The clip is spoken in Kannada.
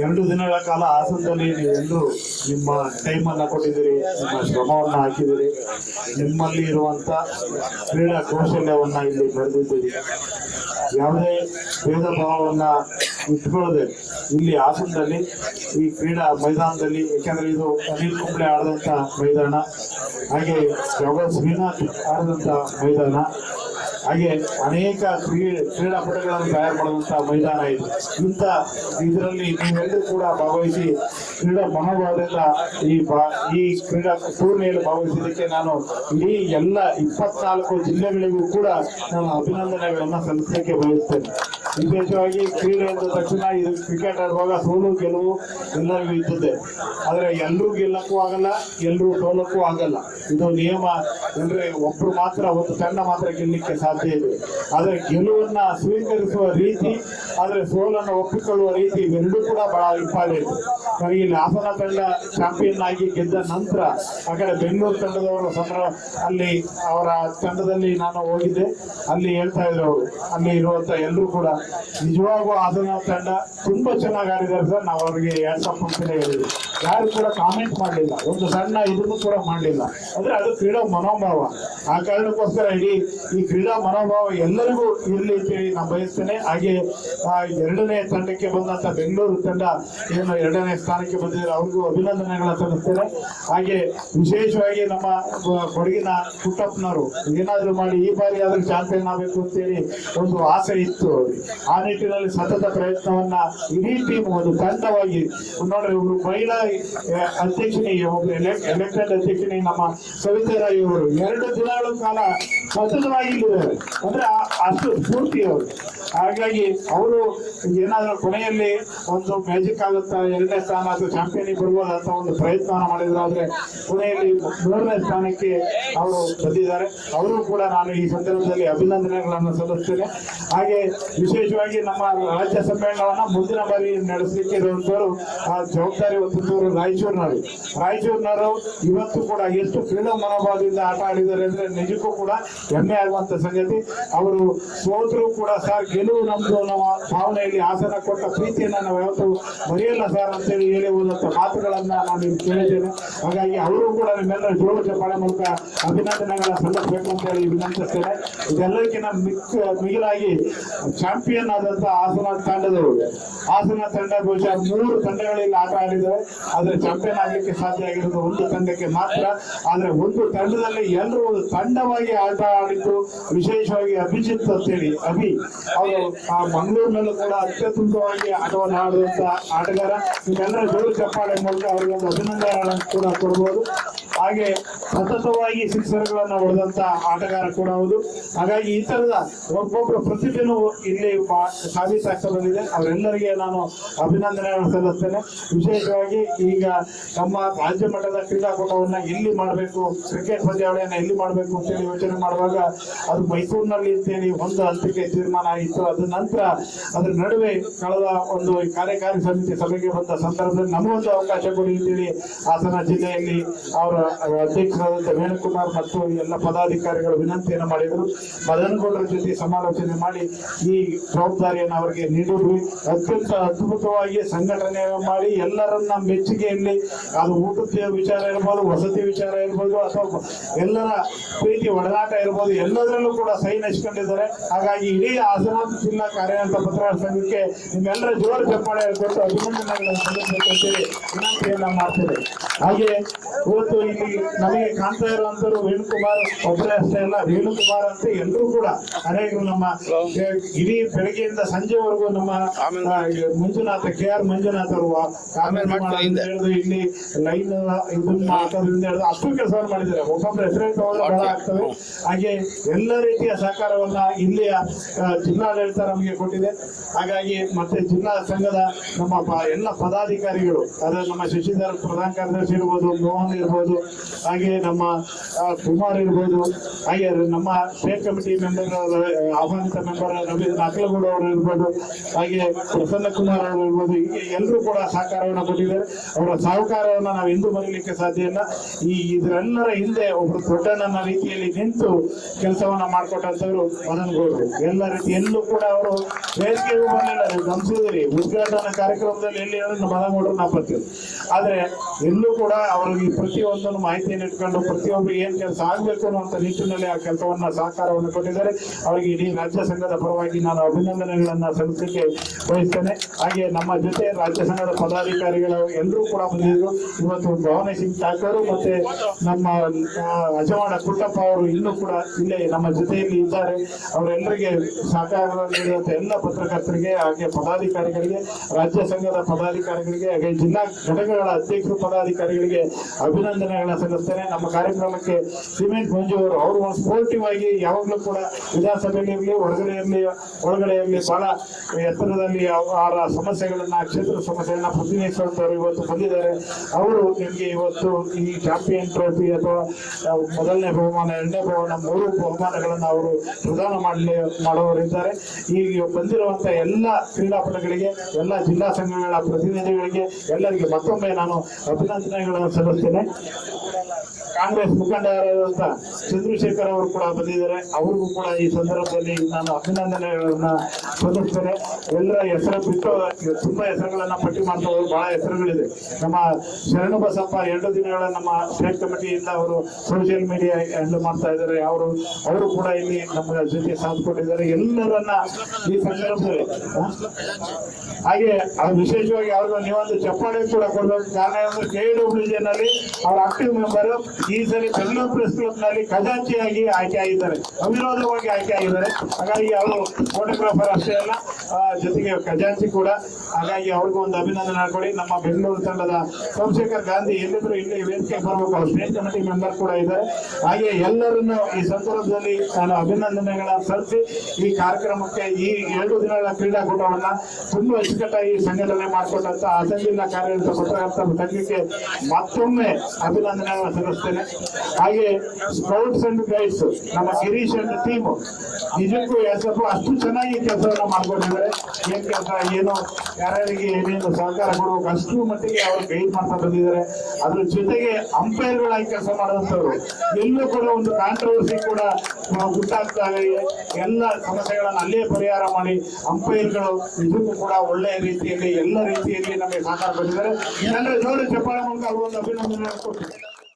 ಎರಡು ದಿನಗಳ ಕಾಲ ಹಾಸನದಲ್ಲಿ ಎಲ್ಲರೂ ನಿಮ್ಮ ಟೈಮ್ ಅನ್ನ ಕೊಟ್ಟಿದ್ದೀರಿ, ನಿಮ್ಮ ಶ್ರಮವನ್ನ ಹಾಕಿದಿರಿ ನಿಮ್ಮಲ್ಲಿ ಇರುವಂತ ಕ್ರೀಡಾ ಕೌಶಲ್ಯವನ್ನ ಇಲ್ಲಿ ಬೆಳೆದಿದ್ದೀರಿ ಯಾವುದೇ ಭೇದ ಭಾವವನ್ನ ಇಟ್ಕೊಳ್ಳದೆ ಇಲ್ಲಿ ಹಾಸನದಲ್ಲಿ ಈ ಕ್ರೀಡಾ ಮೈದಾನದಲ್ಲಿ ಯಾಕಂದ್ರೆ ಇದು ಅನಿಲ್ ಕುಂಬ್ಳೆ ಆಡದಂತ ಮೈದಾನ, ಹಾಗೆ ಶ್ರೀನಾಥ್ ಆಡದಂತ ಮೈದಾನ. ಹಾಗೆ ಅನೇಕ ಕ್ರೀಡೆ ಕ್ರೀಡಾಪಟುಗಳನ್ನು ತಯಾರು ಮಾಡುವಂತಹ ಮೈದಾನ ಇದೆ. ಇಂಥ ಇದರಲ್ಲಿ ನೀವೆಲ್ಲರೂ ಕೂಡ ಭಾಗವಹಿಸಿ ಕ್ರೀಡಾ ಮನೋಭಾವದಿಂದ ಈ ಈ ಕ್ರೀಡಾ ಟೂರ್ನಿಯಲ್ಲಿ ಭಾಗವಹಿಸಿದ್ದಕ್ಕೆ ನಾನು ಇಡೀ ಎಲ್ಲ ಇಪ್ಪತ್ನಾಲ್ಕು ಜಿಲ್ಲೆಗಳಿಗೂ ಕೂಡ ನಾನು ಅಭಿನಂದನೆಗಳನ್ನು ಸಲ್ಲಿಸಲಿಕ್ಕೆ ಬಯಸ್ತೇನೆ. ವಿಶೇಷವಾಗಿ ಕ್ರೀಡೆ ಅಂದ ತಕ್ಷಣ ಇದು ಕ್ರಿಕೆಟ್ ಆಡುವಾಗ ಸೋಲು ಗೆಲುವು ಎಲ್ಲರಿಗೂ ಇದ್ದದ್ದೇ ಆದ್ರೆ ಎಲ್ಲರೂ ಗೆಲ್ಲಕ್ಕೂ ಆಗಲ್ಲ, ಎಲ್ಲರೂ ಸೋಲಕ್ಕೂ ಆಗಲ್ಲ. ಇದು ನಿಯಮ ಅಂದ್ರೆ ಒಬ್ರು ಮಾತ್ರ, ಒಂದು ತಂಡ ಮಾತ್ರ ಗೆಲ್ಲಲಿಕ್ಕೆ ಸಾಧ್ಯ ಇದೆ. ಆದ್ರೆ ಗೆಲುವನ್ನ ಸ್ವೀಕರಿಸುವ ರೀತಿ, ಆದ್ರೆ ಸೋಲನ್ನು ಒಪ್ಪಿಕೊಳ್ಳುವ ರೀತಿ ಇವೆರಡೂ ಕೂಡ ಬಹಳ ಇಂಪಾರ್ಟೆಂಟ್. ನನಗೆ ಇಲ್ಲಿ ಹಾಸನ ತಂಡ ಚಾಂಪಿಯನ್ ಆಗಿ ಗೆದ್ದ ನಂತರ, ಆ ಕಡೆ ಬೆಂಗಳೂರು ತಂಡದವರು ಸಂದ್ರ ಅಲ್ಲಿ ಅವರ ತಂಡದಲ್ಲಿ ನಾನು ಹೋಗಿದ್ದೆ. ಅಲ್ಲಿ ಹೇಳ್ತಾ ಇದ್ರು ಅವರು ಅಲ್ಲಿ ಇರುವಂತ ಎಲ್ಲರೂ ಕೂಡ ನಿಜವಾಗೂ ಅದನ್ನ ತಂಡ ತುಂಬಾ ಚೆನ್ನಾಗಿ ಆಡಿದ್ದಾರೆ ಸರ್. ನಾವು ಅವ್ರಿಗೆ ಸಾವಿರ ಅಂತಲೇ ಹೇಳಿದ್ವಿ. ಯಾರು ಕೂಡ ಕಾಮೆಂಟ್ ಮಾಡಲಿಲ್ಲ. ಒಂದು ಸಣ್ಣ ಇದನ್ನು ಕೂಡ ಮಾಡಲಿಲ್ಲ. ಅಂದ್ರೆ ಅದು ಕ್ರೀಡಾ ಮನೋಭಾವ. ಆ ಕಾರಣಕ್ಕೋಸ್ಕರ ಇಡೀ ಈ ಕ್ರೀಡಾ ಮನೋಭಾವ ಎಲ್ಲರಿಗೂ ಇರಲಿ ಅಂತ ಹೇಳಿ ನಾನು ಬಯಸ್ತೇನೆ. ಹಾಗೆ ಎರಡನೇ ತಂಡಕ್ಕೆ ಬಂದಂತ ಬೆಂಗಳೂರು ತಂಡ ಏನು ಎರಡನೇ ಸ್ಥಾನಕ್ಕೆ ಬಂದಿದ್ದಾರೆ ಅವ್ರಿಗೂ ಅಭಿನಂದನೆಗಳ ಸಲ್ಲಿಸ್ತೇನೆ. ಹಾಗೆ, ವಿಶೇಷವಾಗಿ ನಮ್ಮ ಕೊಡಗಿನ ಪುಟ್ಟಪ್ಪನವರು, ಏನಾದ್ರು ಮಾಡಿ ಈ ಬಾರಿ ಆದ್ರೂ ಚಾಂಪಿಯನ್ ಆಗಬೇಕು ಅಂತೇಳಿ ಒಂದು ಆಸೆ ಇತ್ತು. ಆ ನಿಟ್ಟಿನಲ್ಲಿ ಸತತ ಪ್ರಯತ್ನವನ್ನ ಇಡೀ ಟೀಮ್ ಒಂದು ತಂಡವಾಗಿ, ನೋಡ್ರಿ ಒಬ್ರು ಮಹಿಳಾ ಅಧ್ಯಕ್ಷನಿ ಒಬ್ರು ಎಲೆಕ್ಟೆಡ್ ಅಧ್ಯಕ್ಷನಿ ನಮ್ಮ ಸವಿತಾರಾಯಿ ಅವರು, ಎರಡು ದಿನಗಳ ಕಾಲ ಇಲ್ಲಿದ್ದಾರೆ ಅಂದ್ರೆ ಅಷ್ಟು ಸ್ಫೂರ್ತಿ ಅವರು ಹಾಗಾಗಿ ಅವರು ಏನಾದರೂ ಕೊನೆಯಲ್ಲಿ ಒಂದು ಮ್ಯಾಜಿಕ್ ಆಗುತ್ತಾ, ಎರಡನೇ ಸ್ಥಾನ ಅಥವಾ ಚಾಂಪಿಯನ್ ಬರ್ಬೋದಂತ ಒಂದು ಪ್ರಯತ್ನ ಮಾಡಿದ್ರು. ಆದ್ರೆ ಕೊನೆಯಲ್ಲಿ ಮೂರನೇ ಸ್ಥಾನಕ್ಕೆ ಅವರು ಬಂದಿದ್ದಾರೆ. ಅವರು ಕೂಡ ನಾನು ಈ ಸಂದರ್ಭದಲ್ಲಿ ಅಭಿನಂದನೆಗಳನ್ನು ಸಲ್ಲಿಸ್ತೇನೆ. ಹಾಗೆ ವಿಶೇಷವಾಗಿ ನಮ್ಮ ರಾಜ್ಯ ಸಮ್ಮೇಳನವನ್ನ ಮುಂದಿನ ಬಾರಿ ನಡೆಸಲಿಕ್ಕೆ ಇರುವಂತವರು ಆ ಜವಾಬ್ದಾರಿ ಹೊತ್ತಿದ್ದವರು ರಾಯಚೂರಿನವರು. ರಾಯಚೂರಿನವರು ಇವತ್ತು ಕೂಡ ಎಷ್ಟು ಕ್ರೀಡಾ ಮನೋಭಾವದಿಂದ ಆಟ ಆಡಿದ್ದಾರೆ ಅಂದ್ರೆ ನಿಜಕ್ಕೂ ಕೂಡ ಹೆಮ್ಮೆ ಆಗುವಂತ ಸಂಗತಿ. ಅವರು ಸೋತರು ಕೂಡ ಸರ್ ಗೆಲುವು ನಮ್ದು, ನಮ್ಮ ಭಾವನೆಯಲ್ಲಿ ಆಸನ ಕೊಟ್ಟ ಪ್ರೀತಿಯನ್ನು ನಾವು ಯಾವತ್ತೂ ಮರೆಯಲ್ಲ ಸರ್ ಅಂತೇಳಿ ಹೇಳಿ ಹೋದಂತ ಮಾತುಗಳನ್ನ ನಾನು ನಿಮ್ಗೆ ಕೇಳಿದ್ದೇನೆ. ಹಾಗಾಗಿ ಅವರು ಕೂಡ ನಿಮ್ಮೆಲ್ಲರ ಜೋರು ಚಪ್ಪಾಳೆ ಮೂಲಕ ಅಭಿನಂದನೆಗಳ ಸಲ್ಲಿಸಬೇಕು ಅಂತ ಹೇಳಿ ವಿನಂತಿಸ್ತೇನೆ. ಇದೆಲ್ಲಕ್ಕಿಂತ ಮಿಕ್ಕ, ಮಿಗಿಲಾಗಿ ಚಾಂಪಿಯನ್ ಆದಂತ ಹಾಸನ ತಂಡದವರು ಹಾಸನ ತಂಡ ಬಹುಶಃ ಮೂರು ತಂಡಗಳಲ್ಲಿ ಆಟ ಆಡಿದ್ದಾರೆ. ಆದ್ರೆ ಚಾಂಪಿಯನ್ ಆಗ್ಲಿಕ್ಕೆ ಸಾಧ್ಯ ಆಗಿರೋದು ಒಂದು ತಂಡಕ್ಕೆ ಮಾತ್ರ. ಆದ್ರೆ ಒಂದು ತಂಡದಲ್ಲಿ ಎಲ್ಲರೂ ತಂಡವಾಗಿ ಆಟ ಆಡಿದ್ದು ವಿಶೇಷವಾಗಿ ಅಭಿಜಿತ್ ಅಂತೇಳಿ, ಅಭಿ. ಅವರು ಆ ಮಂಗಳೂರಿನಲ್ಲೂ ಕೂಡ ಅತ್ಯದ್ಭುತವಾಗಿ ಆಟವನ್ನು ಆಡುವಂತ ಆಟಗಾರ ನಿಮ್ಮೆಲ್ಲರ ಜೋರು ಚಪ್ಪಾಳೆ ಮೂಲಕ ಅವರಿಗೆ ಒಂದು ಅಭಿನಂದನೆಗಳನ್ನು ಕೂಡ ಕೊಡಬಹುದು ಹಾಗೆ ಸತತವಾಗಿ ಸಿಕ್ಸರ್ಗಳನ್ನ ಹೊಡೆದಂತ ಆಟಗಾರ ಕೂಡ ಹೌದು. ಹಾಗಾಗಿ ಈ ತರದ ಒಬ್ಬೊಬ್ಬರ ಪ್ರತಿಭೆನೂ ಇಲ್ಲಿ ಸಾಬೀತಾಗ್ತಾ ಬಂದಿದೆ ಅವರೆಲ್ಲರಿಗೆ ನಾನು ಅಭಿನಂದನೆ ಸಲ್ಲಿಸ್ತೇನೆ. ವಿಶೇಷವಾಗಿ ಈಗ ನಮ್ಮ ರಾಜ್ಯ ಮಟ್ಟದ ಕ್ರೀಡಾಕೂಟವನ್ನ ಎಲ್ಲಿ ಮಾಡಬೇಕು, ಕ್ರಿಕೆಟ್ ಪಂದ್ಯಾವಳಿಯನ್ನ ಎಲ್ಲಿ ಮಾಡಬೇಕು ಅಂತೇಳಿ ಯೋಚನೆ ಮಾಡುವಾಗ ಅದು ಮೈಸೂರಿನಲ್ಲಿ ಅಂತೇಳಿ ಒಂದು ಹಂತಕ್ಕೆ ತೀರ್ಮಾನ ಆಯಿತು. ಅದ ನಂತರ ಅದ್ರ ನಡುವೆ ಕಳೆದ ಒಂದು ಕಾರ್ಯಕಾರಿ ಸಮಿತಿ ಸಭೆಗೆ ಬಂದ ಸಂದರ್ಭದಲ್ಲಿ ನಮಗೊಂದು ಅವಕಾಶ ಕೊಡಿ ಅಂತೇಳಿ ಹಾಸನ ಜಿಲ್ಲೆಯಲ್ಲಿ ಅವರ ಅಧ್ಯಕ್ಷರಾದಂಥ ವೇಣುಕುಮಾರ್ ಮತ್ತು ಎಲ್ಲ ಪದಾಧಿಕಾರಿಗಳು ವಿನಂತಿಯನ್ನು ಮಾಡಿದರು. ಮದನಗೌಡರ ಜೊತೆ ಸಮಾಲೋಚನೆ ಮಾಡಿ ಈ ಜವಾಬ್ದಾರಿಯನ್ನು ಅವರಿಗೆ ನೀಡಿದ್ವಿ. ಅತ್ಯಂತ ಅದ್ಭುತವಾಗಿ ಸಂಘಟನೆ ಮಾಡಿ ಎಲ್ಲರನ್ನ ಮೆಚ್ಚುಗೆಯಲ್ಲಿ ಅದು ಊಟದ ವಿಚಾರ ಇರ್ಬೋದು, ವಸತಿ ವಿಚಾರ ಇರ್ಬೋದು ಅಥವಾ ಎಲ್ಲರ ಪ್ರೀತಿ ಒಡನಾಟ ಇರ್ಬೋದು, ಎಲ್ಲದರಲ್ಲೂ ಕೂಡ ಸೈನ್ ಹಚ್ಕೊಂಡಿದ್ದಾರೆ ಹಾಗಾಗಿ ಇಡೀ ಹಾಸನ ಜಿಲ್ಲಾ ಕಾರ್ಯನಿರತ ಪತ್ರಕರ್ತರ ಸಂಘಕ್ಕೆ ನಿಮ್ಮೆಲ್ಲರ ಜೋರು ಚಪ್ಪಾಳೆ ಕೊಟ್ಟು ಅಭಿನಂದನೆಗಳನ್ನು ಸಲ್ಲಿಸಬೇಕು ಅಂತೇಳಿ ವಿನಂತಿಯನ್ನ ಮಾಡ್ತೇವೆ. ಹಾಗೆ ಇವತ್ತು ಇಲ್ಲಿ ನಮಗೆ ಕಾಣ್ತಾ ಇರುವಂತರು ವೇಣುಕುಮಾರ್ ಒಬ್ಬರೇ ಅಷ್ಟೇ ಅಲ್ಲ ವೇಣುಕುಮಾರ್ ಅಂತ ಎಲ್ಲರೂ ಕೂಡ. ಅನೇಕರು ನಮ್ಮ ಇಡೀ ಬೆಳಗ್ಗೆಯಿಂದ ಸಂಜೆವರೆಗೂ ನಮ್ಮ ಮಂಜುನಾಥ ಕೆ ಆರ್ ಮಂಜುನಾಥ್ ಅವರು ಇಲ್ಲಿ ಲೈನ್ ಮಾತಾಡೋದ್ರಿಂದ ಹಿಡಿದು ಅಷ್ಟು ಕೆಲಸವನ್ನು ಮಾಡಿದ್ದಾರೆ. ಒಬ್ಬೊಬ್ಬರ ಹೆಸರೇ ತಗೊಂಡು ಬಹಳ ಆಗ್ತವೆ. ಹಾಗೆ ಎಲ್ಲ ರೀತಿಯ ಸಹಕಾರವನ್ನ ಇಲ್ಲಿಯ ಜಿಲ್ಲಾಡಳಿತ ನಮಗೆ ಕೊಟ್ಟಿದೆ. ಹಾಗಾಗಿ ಮತ್ತೆ ಜಿಲ್ಲಾ ಸಂಘದ ನಮ್ಮ ಎಲ್ಲ ಪದಾಧಿಕಾರಿಗಳು ಅದೇ ನಮ್ಮ ಶಶಿಧರ್ ಪ್ರಧಾನ ಕಾರ್ಯದರ್ಶಿ ಪ್ರಕಾಶ್ ಇರ್ಬೋದು, ಮೋಹನ್ ಇರ್ಬೋದು, ಹಾಗೆ ನಮ್ಮ ಕುಮಾರ್ ಇರ್ಬೋದು, ಹಾಗೆ ನಮ್ಮ ಸ್ಟೇಟ್ ಕಮಿಟಿ ಮೆಂಬರ್ ಆಹ್ವಾನಿತ ಮೆಂಬರ್ ರವಿ ನಾಕಲಗೌಡ ಅವರು ಇರ್ಬೋದು, ಹಾಗೆ ಪ್ರಸನ್ನ ಕುಮಾರ್ ಅವರು ಇರ್ಬೋದು, ಹೀಗೆ ಎಲ್ಲರೂ ಕೂಡ ಸಹಕಾರವನ್ನು ಕೊಟ್ಟಿದ್ದಾರೆ. ಅವರ ಸಹಕಾರವನ್ನು ನಾವು ಎಂದೂ ಮರೀಲಿಕ್ಕೆ ಸಾಧ್ಯ ಇಲ್ಲ. ಈ ಇದರೆಲ್ಲರ ಹಿಂದೆ ಒಬ್ರು ದೊಡ್ಡಣ್ಣನ ರೀತಿಯಲ್ಲಿ ನಿಂತು ಕೆಲಸವನ್ನ ಮಾಡಿಕೊಟ್ಟಂತವ್ರು ಮದನ್ ಗೌಡರು. ಎಲ್ಲ ರೀತಿ ಎಲ್ಲೂ ಕೂಡ ಅವರು ಬೇಸಿಗೆಗೂ ನೀವು ಗಮನಿಸಿದಿರಿ, ಉದ್ಘಾಟನಾ ಕಾರ್ಯಕ್ರಮದಲ್ಲಿ ಎಲ್ಲಿ ಮದನ್ ಗೌಡರು ನಾಪತ್ತೆ. ಆದ್ರೆ ಎಲ್ಲೂ ಕೂಡ ಅವರು ಈ ಪ್ರತಿಯೊಂದನ್ನು ಮಾಹಿತಿಯನ್ನು ಇಟ್ಕೊಂಡು ಪ್ರತಿಯೊಬ್ಬರು ಏನ್ ಕೆಲಸ ಆಗ್ಬೇಕು ಅನ್ನುವಂತ ನಿಟ್ಟಿನಲ್ಲಿ ಆ ಕೆಲಸವನ್ನ ಸಹಕಾರವನ್ನು ಕೊಟ್ಟಿದ್ದಾರೆ. ಅವರಿಗೆ ಇಡೀ ರಾಜ್ಯ ಸಂಘದ ಪರವಾಗಿ ನಾನು ಅಭಿನಂದನೆಗಳನ್ನ ಸಲ್ಲಿಸಲಿಕ್ಕೆ ಬಯಸ್ತೇನೆ. ಹಾಗೆ ನಮ್ಮ ಜೊತೆ ರಾಜ್ಯ ಸಂಘದ ಪದಾಧಿಕಾರಿಗಳು ಎಲ್ಲರೂ ಕೂಡ ಬಂದಿದ್ರು. ಇವತ್ತು ಭವಾನಿ ಸಿಂಗ್ ಠಾಕೂರ್ ಮತ್ತೆ ನಮ್ಮ ಅಜವಾಡ ಕುಟ್ಟಪ್ಪ ಅವರು ಇನ್ನೂ ಕೂಡ ಇಲ್ಲೇ ನಮ್ಮ ಜೊತೆಯಲ್ಲಿ ಇದ್ದಾರೆ. ಅವರೆಲ್ಲರಿಗೆ ಸಹಕಾರ ನೀಡುವಂತ ಎಲ್ಲ ಪತ್ರಕರ್ತರಿಗೆ ಹಾಗೆ ಪದಾಧಿಕಾರಿಗಳಿಗೆ, ರಾಜ್ಯ ಸಂಘದ ಪದಾಧಿಕಾರಿಗಳಿಗೆ ಹಾಗೆ ಜಿಲ್ಲಾ ಘಟಕಗಳ ಅಧ್ಯಕ್ಷ ಪದಾಧಿಕಾರಿಗಳಿಗೆ ಅಭಿನಂದನೆಗಳನ್ನ ಸಲ್ಲಿಸ್ತೇನೆ. ನಮ್ಮ ಕಾರ್ಯಕ್ರಮಕ್ಕೆ ಸಿಮೆಂಟ್ ಮಂಜು ಅವರು ಅವರು ಒಂದು ಸ್ಪೋರ್ಟಿವ್ ಆಗಿ ಯಾವಾಗಲೂ ಕೂಡ ವಿಧಾನಸಭೆಯಲ್ಲಿ ಇರಲಿ, ಹೊರಗಡೆ ಇರಲಿ, ಒಳಗಡೆ ಇರಲಿ, ಬಹಳ ಎತ್ತರದಲ್ಲಿ ಅವರ ಸಮಸ್ಯೆಗಳನ್ನ ಕ್ಷೇತ್ರ ಸಮಸ್ಯೆಗಳನ್ನ ಪ್ರತಿನಿಧಿಸುವಂತವರು ಇವತ್ತು ಬಂದಿದ್ದಾರೆ. ಅವರು ನಿಮಗೆ ಇವತ್ತು ಈ ಚಾಂಪಿಯನ್ ಟ್ರೋಫಿ ಅಥವಾ ಮೊದಲನೇ ಬಹುಮಾನ, ಎರಡನೇ ಬಹುಮಾನ, ಮೂರು ಬಹುಮಾನಗಳನ್ನು ಅವರು ಪ್ರದಾನ ಮಾಡಲಿ ಮಾಡುವವರಿದ್ದಾರೆ ಈಗ ಬಂದಿರುವಂತ ಎಲ್ಲ ಕ್ರೀಡಾಪಟುಗಳಿಗೆ, ಎಲ್ಲ ಜಿಲ್ಲಾ ಸಂಘಗಳ ಪ್ರತಿನಿಧಿಗಳಿಗೆ ಎಲ್ಲರಿಗೆ ಮತ್ತೊಮ್ಮೆ ನಾನು ಅಭಿನಂದನೆಗಳನ್ನು ಸಲ್ಲಿಸ್ತೇನೆ. ಕಾಂಗ್ರೆಸ್ ಮುಖಂಡರಾದಂತ ಚಂದ್ರಶೇಖರ್ ಅವರು ಕೂಡ ಬಂದಿದ್ದಾರೆ. ಅವ್ರಿಗೂ ಕೂಡ ಈ ಸಂದರ್ಭದಲ್ಲಿ ನಾನು ಅಭಿನಂದನೆಗಳನ್ನ ಸಲ್ಲಿಸ್ತೇನೆ. ಎಲ್ಲರ ಹೆಸರು ಬಿಟ್ಟು ತುಂಬಾ ಹೆಸರುಗಳನ್ನ ಪಟ್ಟಿ ಮಾಡ್ತಾ ಹೋದ್ರು ಬಹಳ ಹೆಸರುಗಳಿದೆ. ನಮ್ಮ ಶರಣು ಬಸಪ್ಪ ಎರಡು ದಿನಗಳ ನಮ್ಮ ಸ್ಟೇಟ್ ಕಮಿಟಿಯಿಂದ ಅವರು ಸೋಷಿಯಲ್ ಮೀಡಿಯಾ ಹ್ಯಾಂಡಲ್ ಮಾಡ್ತಾ ಇದ್ದಾರೆ. ಅವರು ಅವರು ಕೂಡ ಇಲ್ಲಿ ನಮ್ಮ ಜೊತೆ ಸಾಥ್ ಕೊಟ್ಟಿದ್ದಾರೆ ಎಲ್ಲರನ್ನ ಈ ಸಂದರ್ಭದಲ್ಲಿ? ಹಾಗೆ ಅದು ವಿಶೇಷವಾಗಿ ಅವ್ರಿಗೆ ನೀವೊಂದು ಚಪ್ಪಾಳೆ ಕೂಡ ಕೊಡಬೇಕು. ಕಾರಣ ಕೆ ಡಬ್ಲ್ಯೂ ನಲ್ಲಿ ಅವ್ರ ಆಕ್ಟಿವ್ ಮೆಂಬರ್ ಈ ಸಲ ಬೆಂಗಳೂರು ಪ್ರೆಸ್ ಕ್ಲಬ್ನಲ್ಲಿ ಖಜಾಂಚಿಯಾಗಿ ಆಯ್ಕೆ ಆಗಿದ್ದಾರೆ. ಅವಿರೋಧವಾಗಿ ಆಯ್ಕೆ ಆಗಿದ್ದಾರೆ. ಹಾಗಾಗಿ ಅವರು ಫೋಟೋಗ್ರಾಫರ್ ಅಷ್ಟೇ ಅಲ್ಲ ಜೊತೆಗೆ ಖಜಾಂಚಿ ಕೂಡ. ಹಾಗಾಗಿ ಅವ್ರಿಗೂ ಒಂದು ಅಭಿನಂದನೆ ಕೊಡಿ ನಮ್ಮ ಬೆಂಗಳೂರು ತಂಡದ ಸೋಮಶೇಖರ್ ಗಾಂಧಿ ಎಲ್ಲಿದ್ರು ಇಲ್ಲಿ ವೇದಿಕೆ ಬರಬೇಕು. ಅವ್ರು ಸ್ಟೇಟ್ ಕಮಿಟಿ ಮೆಂಬರ್ ಕೂಡ ಇದ್ದಾರೆ. ಹಾಗೆ ಎಲ್ಲರನ್ನು ಈ ಸಂದರ್ಭದಲ್ಲಿ ನಾನು ಅಭಿನಂದನೆಗಳ ಸಲ್ಲಿಸಿ, ಈ ಕಾರ್ಯಕ್ರಮಕ್ಕೆ ಈ ಎರಡು ದಿನಗಳ ಕ್ರೀಡಾಕೂಟವನ್ನ ತುಂಬಾ ಅಚ್ಚುಕಟ್ಟಾಗಿ ಸಂಘಟನೆ ಮಾಡಿಕೊಂಡಂತ ಅಸಂಘಿತ ಕಾರ್ಯನಿರತ ಪತ್ರಕರ್ತರ ತಂಡಕ್ಕೆ ಮತ್ತೊಮ್ಮೆ ಅಭಿನಂದನೆಗಳ ಸಲ್ಲಿಸ್ತೇನೆ. ಹಾಗೆ ಸ್ಕೌಟ್ಸ್ ಅಂಡ್ ಗೈಡ್ಸ್ ನಮ್ಮ ಗಿರೀಶ್ ಅಂಡ್ ಟೀಮ್ ನಿಜಕ್ಕೂ ಹೆಸರು ಅಷ್ಟು ಚೆನ್ನಾಗಿ ಕೆಲಸವನ್ನು ಮಾಡ್ಕೊಂಡಿದ್ದಾರೆ. ಏನ್ ಕೆಲಸ, ಏನು, ಯಾರ್ಯಾರಿಗೆ ಏನೇನು ಸಹಕಾರ ಕೊಡಬೇಕು, ಅಷ್ಟು ಮಟ್ಟಿಗೆ ಅವರು ಗೈಡ್ ಮಾಡ್ತಾ ಬಂದಿದ್ದಾರೆ. ಅದ್ರ ಜೊತೆಗೆ ಅಂಪೈರ್ಗಳಾಗಿ ಕೆಲಸ ಮಾಡುವಂತವ್ರು ಎಲ್ಲೂ ಕೂಡ ಒಂದು ಕಾಂಟ್ರವರ್ಸಿ ಕೂಡ ಇದೆ. ಎಲ್ಲ ಸಮಸ್ಯೆಗಳನ್ನ ಅಲ್ಲೇ ಪರಿಹಾರ ಮಾಡಿ ಅಂಪೈರ್ಗಳು ನಿಜಕ್ಕೂ ಕೂಡ ಒಳ್ಳೆಯ ರೀತಿಯಲ್ಲಿ, ಎಲ್ಲ ರೀತಿಯಲ್ಲಿ ನಮಗೆ ಸಹಕಾರ ಬಂದಿದ್ದಾರೆ. ಎಲ್ಲರ ಜೋರು ಚಪ್ಪಾಳೆ ಮೂಲಕ ಒಂದು ಅಭಿನಂದನೆ ಕೊಡ್ತೀನಿ.